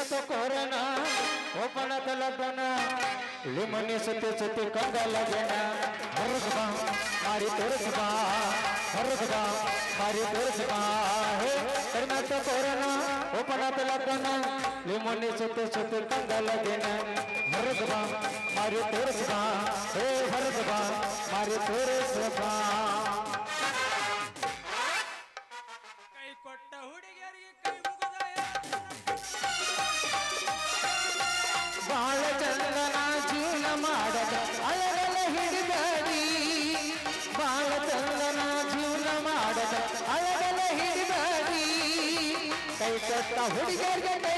ಕಡಿಮೆ ಕೋರಣ ಒಬ್ಬನ ತಲಬನ ಲಿಮನಿ ಸುತ್ತಿ ಸುತ್ತಿ ಕಂಗಲಗನ ಹೊರಗೆ ಬಾ ಮಾರಿ ತೋರಿಸು ಬಾ ಹೊರಗೆ ಬಾ ಮಾರಿ ತೋರಿಸು ಬಾ ಹೇ ಕಡಿಮೆ ಕೋರಣ ಒಬ್ಬನ ತಲಬನ ಲಿಮನಿ ಸುತ್ತಿ ಸುತ್ತಿ ಕಂಗಲಗನ ಹೊರಗೆ ಬಾ ಮಾರಿ ತೋರಿಸು ಬಾ ಹೇ ಹೊರಗೆ ಬಾ ಮಾರಿ ತೋರಿಸು ಕೈ ಕೊಟ್ಟ ಹುಡುಗರಿಗೆ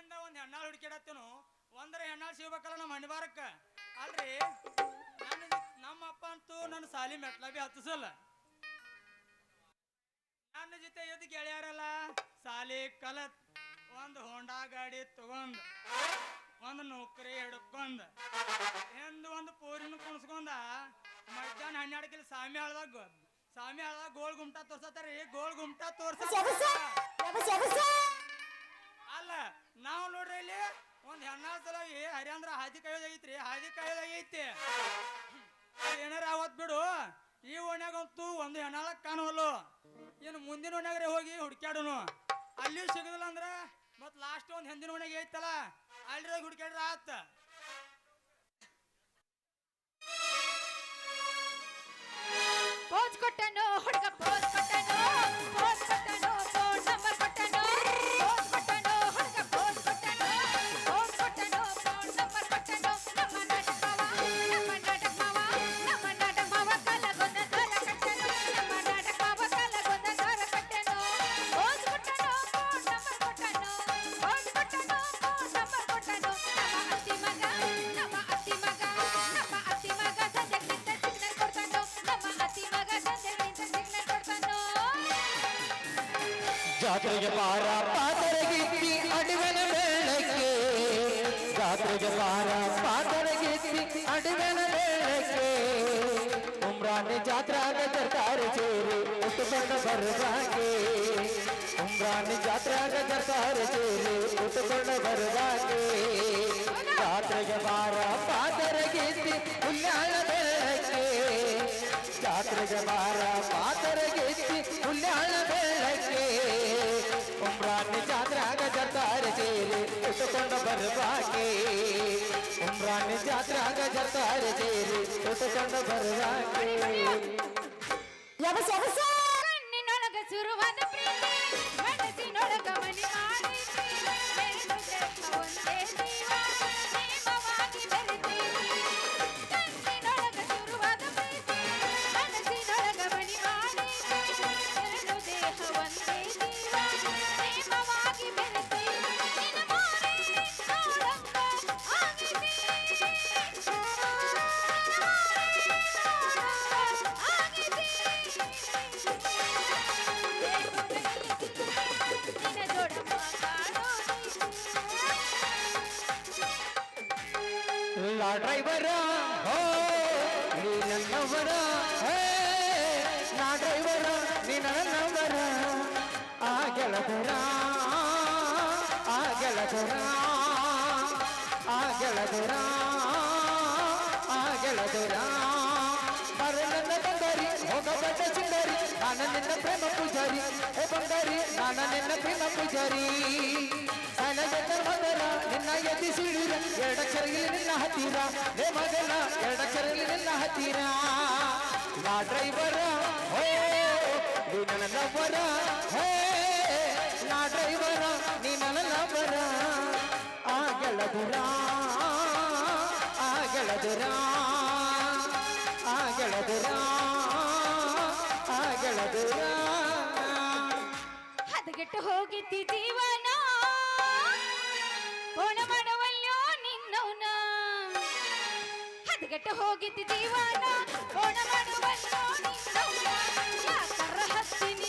ಮುಂಜಾನಿಂದ ಒಂದ್ ಹೆಣ್ಣಾಳು ಹುಡುಕಿಡತ್ತೇನು ಒಂದರ ಹೆಣ್ಣಾಳು ಸಿಗ್ಬೇಕಲ್ಲ ನಮ್ಮ ಹಣಿಬಾರಕ್ಕ ಅಲ್ರಿ, ನನ್ನ ನಮ್ಮ ಅಪ್ಪ ಅಂತೂ ನನ್ನ ಸಾಲಿ ಮೆಟ್ಲ ಬಿ ಹತ್ತಿಸಲ್ಲ. ನನ್ನ ಜೊತೆ ಎದ್ದು ಗೆಳೆಯರಲ್ಲ, ಸಾಲಿ ಕಲತ್, ಒಂದು ಹೋಂಡಾ ಗಾಡಿ ತಗೊಂಡ್, ಒಂದು ನೌಕರಿ ಹಿಡ್ಕೊಂಡ್ ಎಂದು ಒಂದು ಪೂರಿನ ಕುಣಿಸ್ಕೊಂಡ, ಮಧ್ಯಾಹ್ನ ಹನ್ನೆರಡು ಕಿಲ್ ಸಾಮಿ ಹಾಳ್ದಾಗ ಸಾಮಿ ಹಾಳ್ದಾಗ ಗೋಳ್ ಗುಮ್ಟ ತೋರ್ಸತ್ತಾರ ಗೋಳ್ ಗುಮ್ಟಾ ತೋರ್ಸ ನಾವು ನೋಡ್ರಿ ಇಲ್ಲಿ ಒಂದ್ ಹೆಣ್ಣಾಳ್ ಸಲುವಾಗಿ ಹರಿಯಂದ್ರ ಹಾದಿ ಕಾಯೋದಾಗೈತ್ರಿ ಹಾದಿ ಕಾಯೋದಾಗೈತಿ ಏನಾರ ಅವತ್ ಬಿಡು, ಈ ಓಣ್ಯಾಗಂತೂ ಒಂದು ಹೆಣ್ಣಾಳ ಕಾಣುವಲ್ಲು. ಇನ್ನು ಮುಂದಿನ ಓಣ್ಯಾಗ್ರೆ ಹೋಗಿ ಹುಡ್ಕ್ಯಾಡುನು. ಅಲ್ಲಿ ಸಿಗುದಿಲ್ಲ ಅಂದ್ರ ಮತ್ ಲಾಸ್ಟ್ ಒಂದ್ ಹಿಂದಿನ ಓಣ್ಯಾಗ ಐತಲ್ಲ ಅಲ್ಲಿ ಹುಡ್ಕ್ಯಾಡ್ರ ಆತ. ಪೋಚ್ ಕೊಟ್ಟನು, ಹುಡುಗ ಪೋಸ್ ಜಾತ್ರೆಗೆ ಬಾರ ಪಾತರಗಿತ್ತಿ ಅಡಿವೆನ ಮೇಳಕ್ಕೆ ಜಾತ್ರೆಗೆ ಬಾರ ಪಾತರಗಿತ್ತಿ ಅಡಿವೆನ ಮೇಳಕ್ಕೆ ಉಮ್ರಾಣಿ ಜಾತ್ರಾಗ ಜರ್ತಾರೆ ಸೇರಿ ಉಟ್ಟುಕೊಂಡ ಬರದಾಗೆ ಉಮ್ರಾಣಿ ಜಾತ್ರಾಗ ಜರ್ತಾರೆ ಸೇರಿ ಉಟ್ಟುಕೊಂಡ ಬರದಾಗೆ ಜಾತ್ರೆಗೆ ಬಾರ ಪಾತರಗಿತ್ತಿ ಹುಲ್ಯಾಳ ಬೆಳಕ್ಕೆ ಜಾತ್ರೆಗೆ ಬಾರ ಸೇರಿ ಬರುವಾಕೆ. ಉಮ್ರಾಣಿ ಜಾತ್ರಾಗ ಜತಾರೆ ಸೇರಿ ಉಟ್ಟುಕೊಂಡ ಬರುವಾಕೆ. ಕಣ್ಣಿನೊಳಗ ಶುರುವಾದ ಡ್ರೈವರ ಹೋ ನೀ ನನ್ನವರ ಹೇ ನಾ ಡ್ರೈವರ ನೀ ನನ್ನವರ ಆ ಗೆಳದರ ಆ ಗೆಳದರ ಆ ಗೆಳದರ ಆ ಗೆಳದರ ಬರ ನನ್ನ ಬಂಗಾರಿ ಹೋಗಬೇಡ ಸುಂದರಿ ನಾನು ನಿನ್ನ ಪ್ರೇಮ ಪೂಜಾರಿ ಏ ಬಂಗಾರಿ ನಾನು ನಿನ್ನ ಪ್ರೇಮ ಪೂಜಾರಿ ಸಣ್ಣದ ಮಗನ ನಿನ್ನ ಎದ್ದಿ ಸಿಡಿರ ಎರಡಕ್ಷರಲಿ ನಿನ್ನ ಹತ್ತಿರ ಹೇ ಮಗನ ಎರಡಕ್ಷರಲಿ ನಿನ್ನ ಹತ್ತಿರ ನಾ ಡ್ರೈವರ ಹೋ ನೀ ನನ್ನ ಲವ್ವರ ಹೇ ನಾ ಡ್ರೈವರ ನೀ ನನ್ನ ಲವ್ವರ ಆ ಗೆಳದುರ ಆ ಗೆಳದುರ ಆ ಹದಗೆಟ್ಟು ಹೋಗಿದ್ದಿ ಜೀವನ. ಓಣ ಮಾಡವಲ್ಲೋ ನಿನ್ನವನ. ಹದಗಟ್ಟ ಹೋಗಿದ್ದ ದೀವಾನ. ಓಣ ಮಾಡುವಲ್ಲೋ ನಿನ್ನವನ ಯಾಕರ ಹಸ್ತೀನಿ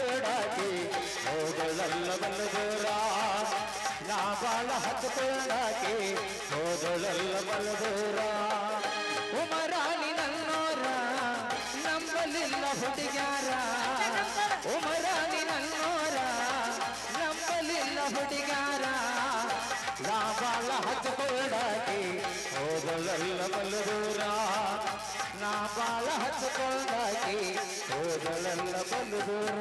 ಹಚ್ಚಿಕೊಳ್ಳಾಕಿ ಹೋದಳಲ್ಲ ಬಲ್ಲ ದೂರ ಲಾಬಾಳ ಹಚ್ಚಿಕೊಳ್ಳಾಕಿ ಹೋದಳಲ್ಲ ಬಲ್ಲ ದೂರ ಉಮರಾಣಿ ನನ್ನೋರ ನಂಬಲಿಲ್ಲ ಹುಡುಗಾರ ಉಮರಾಣಿ ನನ್ನೋರ ನಂಬಲಿಲ್ಲ ಹುಡುಗಾರ ಲಾಬಾಳ ಬಾಳ ಹೋದಳಲ್ಲ ಬಲ್ಲ ದೂರ ನಾ ಬಾಳ ಹಚ್ಚಿಕೊಂಡಾಕಿ ಹೋದಲೆಲ್ಲ ಬಂದು ದೂರ.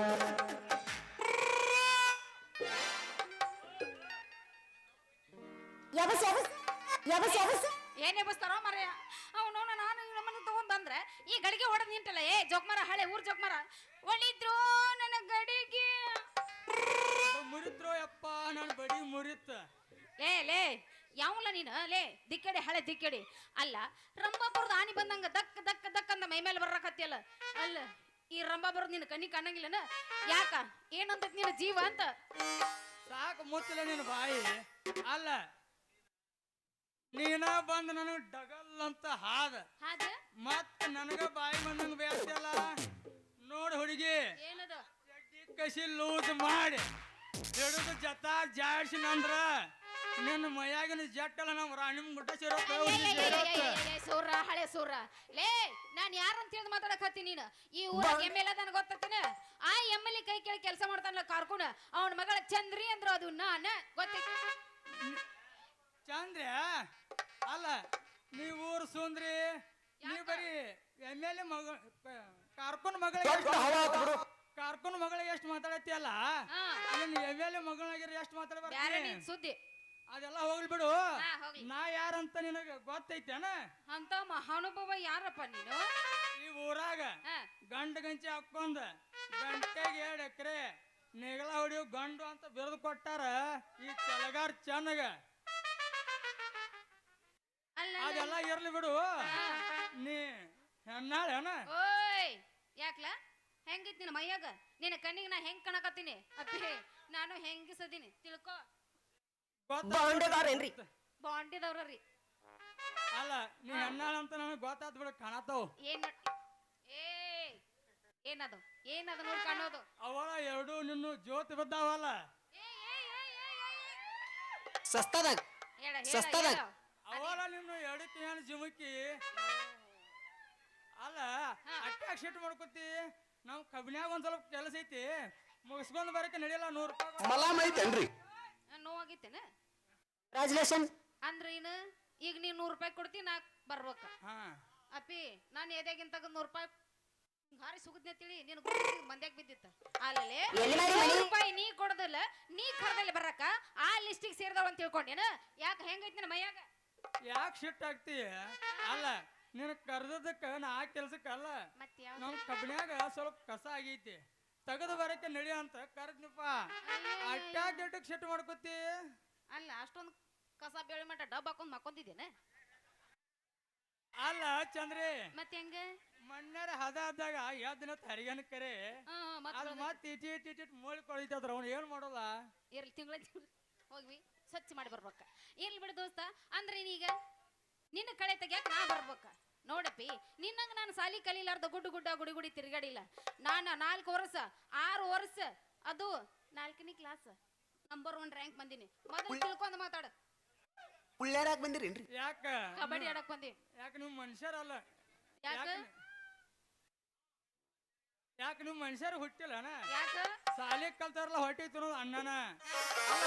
ಏನೇ ಮರ್ಯ? ಅವನು ನಾನು ನಮ್ಮನ್ನ ತಗೊಂಡ್ ಬಂದ್ರೆ ಈ ಗಡಿಗೆ ಹೊಡೆದ್ ನಿಂಟಲ್ಲ ಏ ಜೋಕ್ಮರ ಹಳೆ ಊರ್ ಜೋಕ್ಮರ. ಒಳಿದ್ರು ನನ್ನ ಗಡಿಗೆ. ಮುರಿತ್ರೋ ಯಪ್ಪ ನನ್ನ ಬಡಿ ಮುರಿತ್. ಲೇ ಲೇ ಯಾವಲ್ಲ ನೀನು? ಲೇ ದಿಕ್ಕಡಿ ಹಳೆ ದಿಕ್ಕಡಿ. ಅಲ್ಲ ರಂಭಾಪುರದ ಆನಿ ಬಂದಂಗ ದಕ್ಕ ದಕ್ಕ ದಕ್ಕ ಅಂದ ಮೈ ಮೇಲೆ ಬರ್ರಕತ್ತಿಯಲ್ಲ ಅಲ್ಲ ಈ ರಂಬಾಪುರದ ನಿನ್ನ ಕಣ್ಣಿ ಕಾಣಂಗಿಲ್ಲನ? ಯಾಕ? ಏನಂತ ನಿನ್ನ ಜೀವ ಅಂತ? ಸಾಕು ಮುಚ್ಚಲ ನಿನ್ನ ಬಾಯಿ. ಅಲ್ಲ ನೀನ ಬಂದ ನನಗ ಡಗಲ್ ಅಂತ ಹಾದ. ಹಾದ? ಮತ್ ನನಗ ಬಾಯಿ ಬಂದಂಗ ಬೇಸಲ್ಲ ನೋಡ್ ಹುಡುಗಿ. ಏನದ? ಕಸಿ ಲೂಸ್ ಮಾಡಿ. ಹಿಡಿದು ಜತ ಜಾಡ್ಸಿನಂದ್ರ ನಿನ್ನ ಮೈಯಾಗಿನ ಜಟ್ಟಲ್ಲ ನಮ್ಮ ರಾಣಿ ಗುಡ್ಡ ಸೇರೋಕ ಸೂರ ಹಳೆ ಸೂರ ಲೇ ನಾನ್ ಯಾರಂತ ತಿಳಿದು ಮಾತಾಡಕತ್ತಿ ನೀನು? ಈ ಊರ ಎಂ ಎಲ್ ನನಗೆ ಗೊತ್ತೈತೇನ ಆ ಎಂ ಎಲ್ ಕೈ ಕೇಳಿ ಕೆಲಸ ಮಾಡ್ತಾನಲ್ಲ ಕಾರ್ಕುಣ ಅವನ ಮಗಳ ಚಂದ್ರಿ ಅಂದ್ರು ಅದು ನಾನ ಗೊತ್ತೈತಿ ಚಂದ್ರ ಅಲ್ಲ ನೀ ಊರು ಸುಂದ್ರಿ ನೀ ಬರೀ ಎಂ ಎಲ್ ಎ ಮಗ ಕಾರ್ಕೊಂಡ್ ಮಗಳಿಗೆ ಕಾರ್ಕೊಂಡ್ ಮಗಳಿಗೆ ಎಷ್ಟು ಮಾತಾಡತ್ತಿ ಅಲ್ಲ ಎಂ ಎಲ್ ಎ ಮಗಳಾಗಿರ ಎಷ್ಟು ಮಾತಾಡ್ಬಾರ ಸುದ್ದಿ. ಅದೆಲ್ಲ ಹೋಗ್ಲಿ ಬಿಡು. ಹಾ, ಹೋಗ್ಲಿ. ನಾ ಯಾರಂತ ನಿನಗ ಗೊತ್ತೈತೇನ? ಅಂತ ಮಹಾನುಭವ ಯಾರಪ್ಪ ನೀನು? ಈ ಊರಾಗ ಹಾ. ಗಂಡ ಗಂಚಿ ಹಾಕೊಂದ ಗಂಟೆಗೆ ಎರಡು ಎಕರೆ ನೆಗಳ ಹೊಡಿಯೋ ಗಂಡು ಅಂತ ಬಿರುದು ಕೊಟ್ಟಾರ. ಈ ಕೆಲಗಾರ್ ಚೆನ್ನಗ. ಅಲ್ಲ ಅದೆಲ್ಲ ಇರ್ಲಿ ಬಿಡು. ನೀ ಹೆಣ್ಣಾಳೇನ? ಓಯ್ ಯಾಕ್ಲ? ಹೆಂಗಿತ್ ನಿನ್ನ ಮೈಯಾಗ? ನಿನ್ನ ಕಣ್ಣಿಗೆ ನಾ ಹೆಂಗ್ ಕಣಕತ್ತೀನಿ? ಅಪ್ಪಿ ನಾನು ಹೆಂಗಿಸದೀನಿ? ತಿಳ್ಕೊ. ಬಾಂಡೆದಾರೇನ್ರಿ? ಬಾಂಡಿದವ್ರಿ ಅಲ್ಲ ನೀ ಹೆಣ್ಣಾಳ ಅಂತ ನನಗೆ ಗೊತ್ತಾತ್ ಬಿಡ ಕಾಣತಾವ್ ಏನ್ ಏ ಏನದು? ಏನದು ನೋಡಿ ಕಾಣೋದು? ಅವಳ ಎರಡು ನಿನ್ನ ಜ್ಯೋತಿ ಬಿದ್ದಾವಲ್ಲ ಏ, ಏ, ಏ, ಏ, ಏ, ಏ. ಸಸ್ತದಾಗ ಹೇಳ, ಹೇಳ, ಸಸ್ತದಾಗ. ಹೇಳ. ಅವಳ ನಿನ್ನ ಎರಡು ತಿನ್ನ ಜಿಮುಕಿ. ಅಲ್ಲ ಅಟ್ಯಾಕ್ ಶೀಟ್ ಮಾಡ್ಕೊತಿ. ನಾವು ಕಬ್ನ್ಯಾಗ ಒಂದ್ ಸ್ವಲ್ಪ ಕೆಲಸ ಐತಿ. ಮುಗಿಸ್ಕೊಂಡ್ ಬರಕ್ಕೆ ನಡೆಯಲ್ಲ ನೂರು ರೂಪಾಯಿ ಮಲಾಮ್ ಐತೇನ್ರಿ? ಆ, ನೋವಾಗಿತ್ತೇನ ರಾಜಲೇಷನ್ ಅಂದ್ರ ಏನು? ಈಗ ನೀ ನೂರು ರೂಪಾಯಿ ಕೊಡ್ತಿ ನಾ ಬರ್ಬೇಕ. ಹಾ. ಅಪ್ಪಿ ನಾನು ಎದೆಗಿಂತ ನೂರು ರೂಪಾಯಿ ಹಾರಿ ಸುಗದ್ನೆ ತಿಳಿ ನಿನ್ ಮಂದ್ಯಾಗ ಬಿದ್ದಿತ್ತ. ಅಲ್ಲೇ ಎಲ್ಲಿ ಮಾರಿ ನೂರ್ ಮನಿ? ರೂಪಾಯಿ ನೀ ಕೊಡದಲ್ಲ ನೀ ಕರ್ದಲ್ಲಿ ಬರಕ ಆ ಲಿಸ್ಟಿಗೆ ಸೇರ್ದವ ಅಂತ ತಿಳ್ಕೊಂಡೇನ ಯಾಕೆ ಹೆಂಗೈತಿ ನಿನ್ನ ಮೈಯಾಗ? ಯಾಕೆ ಶಿಟ್ ಆಗ್ತೀಯ ಅಲ್ಲ ನಿನ್ ಕರ್ದದಕ್ಕ ನಾ ಆ ಕೆಲ್ಸಕ್ಕೆ ಅಲ್ಲ. ಮತ್ತೆ ಯಾವ ನಮ್ ಕಬ್ನ್ಯಾಗ ಸ್ವಲ್ಪ ಕಸ ಆಗೈತಿ. ತೆಗೆದು ಬರಕ್ಕೆ ನಡಿ ಅಂತ ಕರೆದ್ನಪ್ಪ. ಅಟ್ಯಾಕ್ ಗಿಟ್ಟಕ್ಕೆ ಶಿಟ್ ಮಾಡ್ಕೊತಿ ಅಲ್ಲ ಅಷ್ಟೊಂದು ಕಸ ಬೇಳೆ ಮಟ್ಟ ಡಬ್ ಹಾಕೊಂಡ್ ಮಕ್ಕೊಂದಿದ್ದೇನೆ. ಅಲ್ಲ ಚಂದ್ರಿ. ಮತ್ತೆ ಹೆಂಗ? ಮಣ್ಣರ ಹದ ಆದಾಗ ಎದ್ದಿನ ತರಿಗನ ಕರೆ. ಅದು ಮತ್ತೆ ಇಟಿ ಇಟಿ ಇಟಿ ಮೂಳಿ ಕೊಳಿತದ್ರ ಅವ್ನು ಏನ್ ಮಾಡೋಲ್ಲ? ಇರ್ಲಿ ತಿಂಗಳ ಹೋಗ್ವಿ ಸ್ವಚ್ಛ ಮಾಡಿ ಬರ್ಬೇಕ. ಇರ್ಲಿ ಬಿಡು ದೋಸ್ತ ಅಂದ್ರೆ ಈಗ ನಿನ್ನ ಕಳೆ ತೆಗ್ಯಾಕ ನಾ ಬರ್ಬೇಕ. ನೋಡಪ್ಪಿ ನಿನ್ನಂಗ ನಾನು ಸಾಲಿ ಕಲೀಲಾರ್ದ ಗುಡ್ಡು ಗುಡ್ಡ ಗುಡಿ ಗುಡಿ ತಿರ್ಗಾಡಿಲ್ಲ. ನಾನು ನಾಲ್ಕು ವರ್ಷ ಆರು ವರ್ಷ ಅದು ನಾಲ್ಕನೇ ಕ್ಲಾಸ್ ನಂಬರ್ ಒನ್ ರ್ಯಾಂಕ್ ಬಂದಿನಿ. ಮೊದಲು ತಿಳ್ಕೊಂಡ್ ಮಾತಾಡ. ಉಳ್ಳೇರಾಗ ಬಂದಿರೇನ್ರಿ? ಯಾಕ? ಕಬಡ್ಡಿ ಆಡಕ್ ಬಂದಿ. ಯಾಕ ನೀವು ಮನುಷ್ಯರಲ್ಲ? ಯಾಕ? ಯಾಕ ನೀವು? ಮನುಷ್ಯರು ಹುಟ್ಟಿಲ್ಲನ? ಯಾಕ? ಸಾಲಿ ಕಲ್ತಾರಲ್ಲ ಹೊಟ್ಟಿ ತಿನ್ನೋದು ಅಣ್ಣನ. ಅಲ್ಲ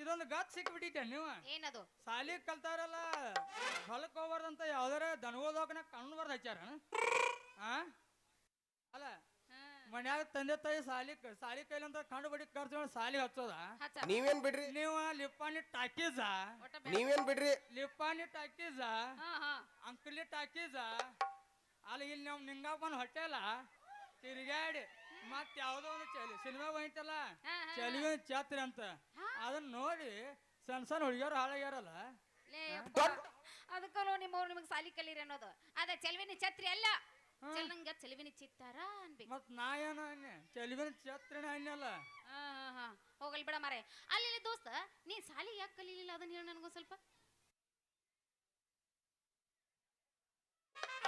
ಇದೊಂದು ಗತ್ ಸಿಕ್ಬಿಟ್ಟಿದ್ದೆ ನೀವು? ಏನದು? ಸಾಲಿ ಕಲ್ತಾರಲ್ಲ ಹೊಲಕ್ ಹೋಗ್ಬಾರ್ದಂತ ಯಾವ್ದಾರ ದನಗೋದೋಕನ ಕಣ್ಣು ಬರ್ದು ಹಚ್ಚಾರ ಆ? ಹಾ. ಮನ್ಯಾಗ ತಂದೆ ತಾಯಿ ಸಾಲಿ ಸಾಲಿ ಅಂತ ಕಂಡು ಬಡಿ ಖರ್ಚು ಮಾಡಿ ಸಾಲಿ ಹಚ್ಚೋದ? ಹಚ್ಚ. ನೀವೇನ್ ಬಿಡ್ರಿ? ನೀವು ಲಿಪ್ಪಾನಿ ಟಾಕೀಸ? ನೀವೇನ್ ಬಿಡ್ರಿ? ಲಿಪ್ಪಾನಿ ಟಾಕೀಸ? ಹಾ ಹಾ. ಅಂಕಲಿ ಟಾಕೀಸ? ಅಲ್ಲಿ ಇಲ್ಲಿ ನಾವು ನಿಂಗಪ್ಪನ ಹೊಟ್ಟೆಲ್ಲ ತಿರುಗಾಡಿ ಮತ್ ಯಾವ್ದೋ ಒಂದು ಚಲಿ ಸಿನಿಮಾ ಬಂತಲ್ಲ? ಚಲಿವಿನ ಛತ್ರ ಅಂತ. ಅದನ್ನ ನೋಡಿ ಸಣ್ಣ ಸಣ್ಣ ಹುಡುಗಿಯರು ಹಾಳಾಗ್ಯಾರಲ್ಲ? ಅದಕ್ಕೂ ನಿಮ್ಮವ್ರು ನಿಮಗೆ ಸಾಲಿ ಕಲೀರಿ ಅನ್ನೋದು. ಅದ ಚೆಲುವಿನ ಛತ್ರಿ ಅಲ್ಲ. ಚೆಲ್ಲಂಗ ಚೆಲುವಿನ ಚಿತ್ತಾರ ಅನ್ಬೇಕು. ಮತ್ ನಾ ಏನೋ ಚಲಿವಿನ ಛತ್ರನ ಅನ್ನಲ್ಲ ಹಾ ಹಾ ಹಾ. ಹೋಗಲ್ ಬಿಡ ಮಾರೆ ಅಲ್ಲಿ ದೋಸ್ತ ನೀ ಸಾಲಿ ಯಾಕೆ ಕಲೀಲಿಲ್ಲ? ಅದನ್ನ ಹೇಳ ನನಗೊಂದು ಸ್ವಲ್ಪ.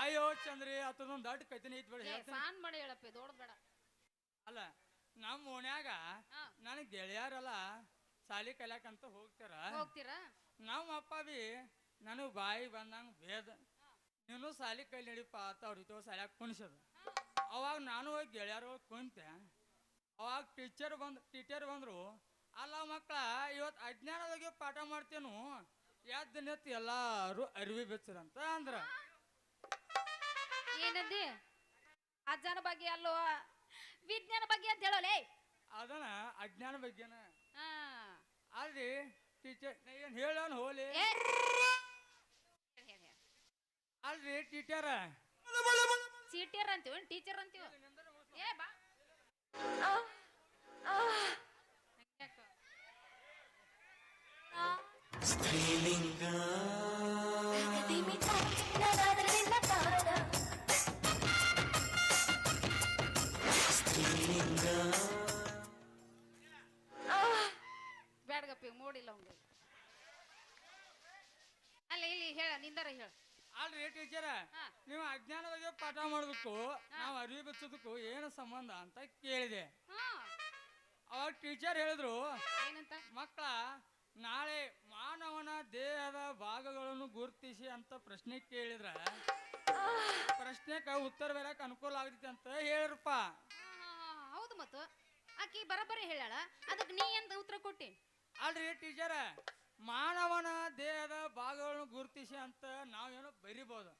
ಅಯ್ಯೋ ಚಂದ್ರಿ ಆತದೊಂದು ದೊಡ್ಡ ಕೈತನ ಐತ್ ಬಿಡ ಸಾನ್ ಮಾಡಿ ಹೇಳಪ್ಪ ದೊಡ್ಡ ಬೇಡ. ಅಲ್ಲ ನಮ್ಮ ಓಣ್ಯಾಗ. ನನಗೆ ಗೆಳೆಯರೆಲ್ಲ ಸಾಲಿ ಕಲ್ಯಾಕಂತ ಹೋಗ್ತಾರ. ಹೋಗ್ತೀರಾ? ನಮ್ಮ ಅಪ್ಪ ಬಿ ನನಗೆ ಬಾಯಿ ಬಂದಂಗ ಬೇದ ನೀನು ಸಾಲಿ ಕೈ ನಡಿಪ ಅಂತ ಅವ್ರ ಜೊತೆ ಸಾಲ್ಯಾಗ ಕುಣಿಸೋದು ಅವಾಗ ನಾನು ಹೋಗಿ ಗೆಳೆಯರು ಹೋಗಿ ಕುಂತೆ. ಅವಾಗ ಟೀಚರ್ ಬಂದ್ ಟೀಚರ್ ಬಂದ್ರು ಅಲ್ಲ ಮಕ್ಕಳ ಇವತ್ತು ಅಜ್ಞಾನದಾಗೆ ಪಾಠ ಮಾಡ್ತೇನು. ಎದ್ದು ನೆತ್ತು ಎಲ್ಲರೂ ಅರಿವಿ ಬೆಚ್ಚರಂತ ಅಂದ್ರ. ಏನಂದಿ? ಅಜ್ಞಾನ ಬಗ್ಗೆ ಅಲ್ಲೋ ವಿಜ್ಞಾನ ಬಗ್ಗೆ ಅಂತ ಹೇಳೋಲೇ? ಅದನ್ನ ಅಜ್ಞಾನ ಬಗ್ಗೆನ. ಹಾ. ಅಲ್ರಿ ಟೀಚರ್ ಏನು ಹೇಳೋನ್ ಹೋಲಿ. ಅಲ್ರಿ ಟೀಚರ್ ಚೀಟಿಯರ್ ಅಂತೀವ ಟೀಚರ್ ಅಂತೀವ? ಏ ಬಾ. ಹಂಗ್ಯಾಕ? ಬ್ಯಾಡ್ಗಪ್ಪಿ ಮೂಡಿಲ್ಲ ಅವ್ನಿಗೆ ಅಲ್ಲ ಇಲ್ಲಿ ಹೇಳ ನಿಂದರ ಹೇಳ. ಅಲ್ರಿ ಟೀಚರ್. ನೀವು ಅಜ್ಞಾನದಾಗೆ ಪಾಠ ಮಾಡೋದಕ್ಕೂ ನಾವು ಅರಿವಿ ಬೆಚ್ಚೋದಕ್ಕೂ ಏನು ಸಂಬಂಧ ಅಂತ ಕೇಳಿದೆ. ಅವಾಗ ಟೀಚರ್ ಹೇಳಿದ್ರು ಮಕ್ಕಳ ನಾಳೆ ಮಾನವನ ದೇಹದ ಭಾಗಗಳನ್ನು ಗುರುತಿಸಿ ಅಂತ ಪ್ರಶ್ನೆ ಕೇಳಿದ್ರ ಪ್ರಶ್ನೆಗೆ ಉತ್ತರ ಬರಕ್ ಅನುಕೂಲ ಆಗ್ತೈತಿ ಅಂತ ಹೇಳಿರಪ್ಪ ಹೌದು ಮತ್ತು. ಆಕಿ ಬರಬರಿ ಹೇಳ ಅದಕ್ಕೆ ನೀ ಅಂತ ಉತ್ತರ ಕೊಟ್ಟಿ? ಅಲ್ರಿ ಟೀಚರ್ ಮಾನವನ ದೇಹದ ಭಾಗಗಳನ್ನು ಗುರುತಿಸಿ ಅಂತ ನಾವೇನು ಬರಿಬೋದು.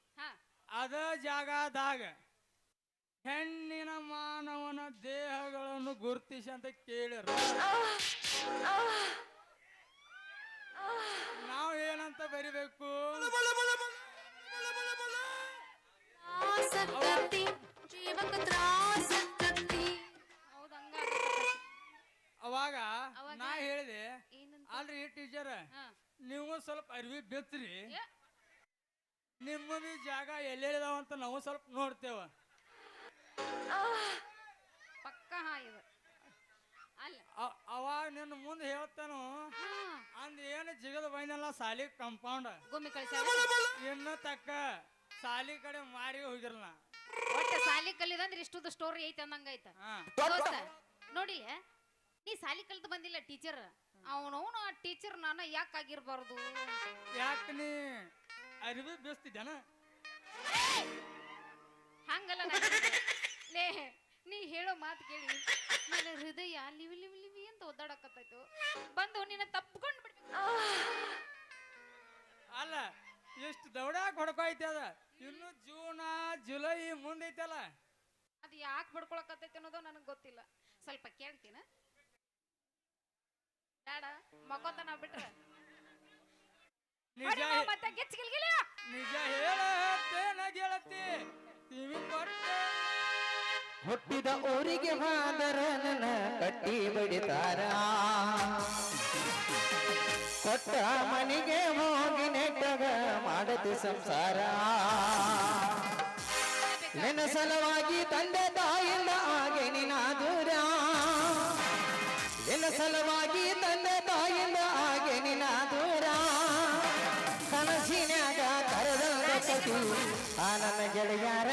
ಅದ ಜಾಗದಾಗ ಹೆಣ್ಣಿನ ಮಾನವನ ದೇಹಗಳನ್ನು ಗುರುತಿಸಿ ಅಂತ ಕೇಳಿರ. ನಾವು ಏನಂತ ಬರಿಬೇಕು ಅವಾಗ? ನಾ ಹೇಳಿದೆ ಅಲ್ರಿ ಟೀಚರ್ ನೀವು ಸ್ವಲ್ಪ ಅರಿವಿ ಬೆತ್ರಿ. ನಿಮ್ಮದು ನಿಮ್ಮ ಜಾಗ ಎಲ್ಲೆಲ್ಲಿದಾವ ಅಂತ ನಾವು ಸ್ವಲ್ಪ ನೋಡ್ತೇವ. ಪಕ್ಕ ಇದು ಅಲ್ಲ. ಅವಾಗ ನಿನ್ನ ಮುಂದೆ ಹೇಳ್ತಾನು ಅಂದ ಏನು ಜಿಗದ ಬೈನಲ್ಲ ಸಾಲಿ ಕಂಪೌಂಡ್ ಗುಮ್ಮಿ ಇನ್ನು ತಕ್ಕ ಸಾಲಿ ಕಡೆ ಮಾರಿ ಹೋಗಿರಲ್ಲ ಒಟ್ಟ ಸಾಲಿ ಕಲಿದಂದ್ರೆ ಇಷ್ಟುದು ಸ್ಟೋರಿ ಐತೆ ಅಂದಂಗ ನೋಡಿ ನೀ ಸಾಲಿ ಕಲ್ತು ಬಂದಿಲ್ಲ ಟೀಚರ್. ಅವನವನು ಆ ಟೀಚರ್ ನಾನು ಯಾಕೆ ಆಗಿರ್ಬಾರ್ದು? ಯಾಕೆ ನೀ ಅರಿವಿ ಬೇಸ್ತಿದ್ದೇನ ಹಂಗಲ್ಲ ನಾನು ಲೇ ನೀ ಹೇಳೋ ಮಾತು ಕೇಳಿ. ನನ್ನ ಹೃದಯ ಲಿವಿ ಲಿವಿ ಲಿವಿ ಅಂತ ಒದ್ದಾಡಕತ್ತಾಯ್ತು ಬಂದು ನಿನ್ನ ತಪ್ಕೊಂಡು ಬಿಡ್ಬೇಕು ಅಲ್ಲ ಎಷ್ಟು ದೌಡಾಕ್ ಹೊಡ್ಕೊಯ್ತಿ ಅದ? ಇನ್ನು ಜೂನ ಜುಲೈ ಮುಂದೈತಲ್ಲ? ಅದು ಯಾಕೆ ಬಡ್ಕೊಳಕತ್ತೈತೆ ಅನ್ನೋದು ನನಗೆ ಗೊತ್ತಿಲ್ಲ. ಸ್ವಲ್ಪ ಕೇಳ್ತೀನ? ಬೇಡ ಮಕ್ಕೋತನ ಬಿಟ್ರೆ. ನಿಜ ಹೊಡಿ ಹೇ- ಮತ್ತೆ ಗೆಚ್ಚಿಗಿಲ್ಗಿಲ್ಲ ನಿಜ ಹೇಳತ್ತೇನ ಗೆಳತಿ ಟಿವಿ ಕೊಟ್ಟೆ ಹುಟ್ಟಿದ ಊರಿಗೆ ಮಾದರ ನನ್ನ ಕಟ್ಟಿ ಬಿಡಿತಾರ. ಕೊಟ್ಟ ಮನೆಗೆ ಹೋಗಿ ನೆಟ್ಟಗ ಮಾಡತಿ ಸಂಸಾರ. ನಿನ್ನ ಸಲುವಾಗಿ ತಂದೆ ತಾಯಿಲ್ಲ ಹಾಗೆ ನಿನ್ನ ದೂರ ನಿನ್ನ ಸಲುವಾಗಿ ತಂದೆ ತಾಯಿಂದ ಹಾಗೆ ನಿನ್ನ ದೂರ. ಕನಸಿನ್ಯಾಗ ಕರೆದಂಗ ಕಟಿ ಆ ನನ್ನ ಗೆಳೆಯರ.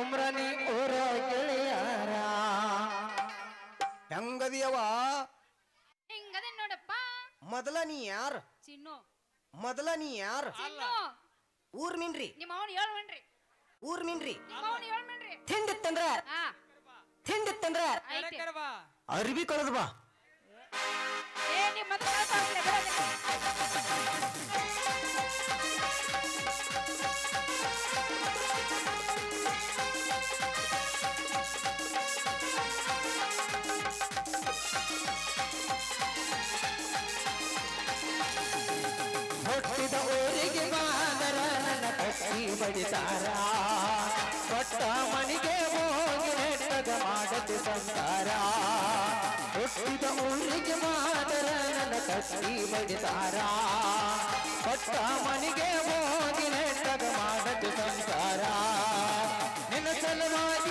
ಉಮ್ರನಿ ಊರ ಗೆಳೆಯರ. ಹೆಂಗದಿಯವ ಹಿಂಗದೆ ನೋಡಪ್ಪ? ಮೊದಲ ನೀ ಯಾರು? ಚಿನ್ನು. ಮೊದಲ ನೀ ಯಾರು? ಚಿನ್ನು. ಊರ್ ಮೀನ್ರಿ ನಿಮ್ಮ ಅವನು ಹೇಳ್ಮನ್ರಿ ಊರ್ ಮೀನ್ರಿ ನಿಮ್ಮ ಅವನು ಅರ್ಬಿ ಕಳೆದು ಬಾ. ಹುಟ್ಟಿದ ಊರಿಗೆ ಬಾದರ ನನ್ನ ಕಟ್ಟಿ ಬಡಿತಾರ. ಊರಿಗೆ ಮಾದರ ನನ್ನ ಕಟ್ಟಿ ಬಡಿದಾರ ಕೊಟ್ಟ ಮನಿಗೆ ಹೋಗಿ ನೆಟ್ಟಗ ಮಾಡದು ಸಂಸಾರ ನಿನ್ನ ಸಲುವಾಗಿ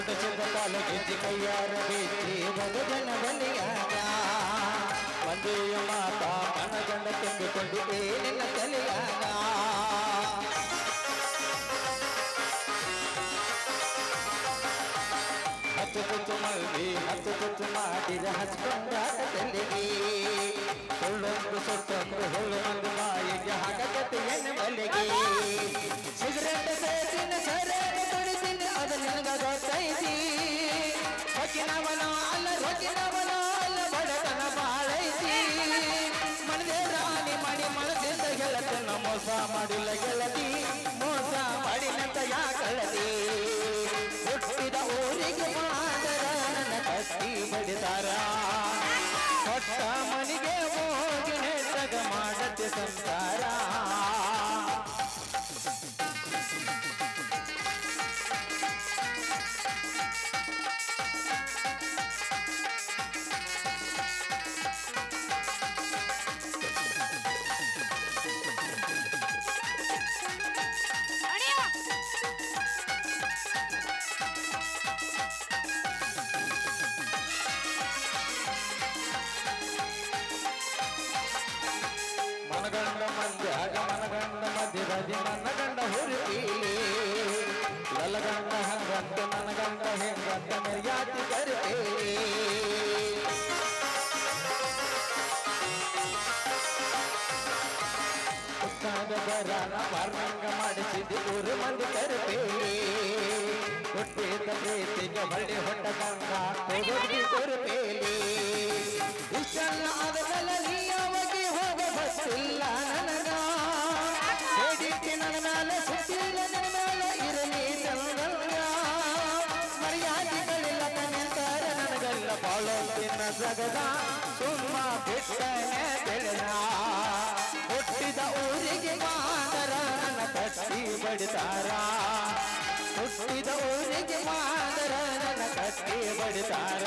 ಮುಡಿಸಿದ ಕಾಲಿಗೆ ಕೈಯಾರ ಬೀಚಿ ಒಂದು ಜನ ಬಲಿಯಾದ ಒಂದೇ ಮಾತಾ ಮನಗಂಡ ತುಂಬಿಕೊಂಡಿದ್ದೇ ನಿನ್ನ ತಲೆಯಾಗ ಹತ್ತು ತುತ್ತು ಹತ್ತು ತುತ್ತು ಮಾಡಿದ ಹಚ್ಕೊಂಡ ತಲೆಗೆ ಸುಳ್ಳೊಂದು ಸುತ್ತೊಂದು ಹುಳು ದಿ ನನ್ನ ಗಂಡ ಹುಡುಕೀಲಿ ನನ್ನ ಗಂಡ ಹಂಗಂತ ನನ್ನ ಗಂಡ ಹೆಂಗಂತ ಮರ್ಯಾದೆ ಕರಿತೀರಿ ಮುತ್ತಾದ ವರ್ಣಂಗ ಮಾಡಿಸಿದ ಊರು ಮಂದಿ ಕರಿತೀರಿ ಹುಟ್ಟಿದ ಪ್ರೀತಿಗೆ ಹೊಳ್ಳಿ ಹೊಟ್ಟ ಗಂಗ ಕೊಡುಗಿ ಬಡಿತಾರ ಹುಟ್ಟಿದ ಊರಿಗೆ ಮಾದರ ನನ್ನ ಕಟ್ಟಿ ಬಡಿತಾರ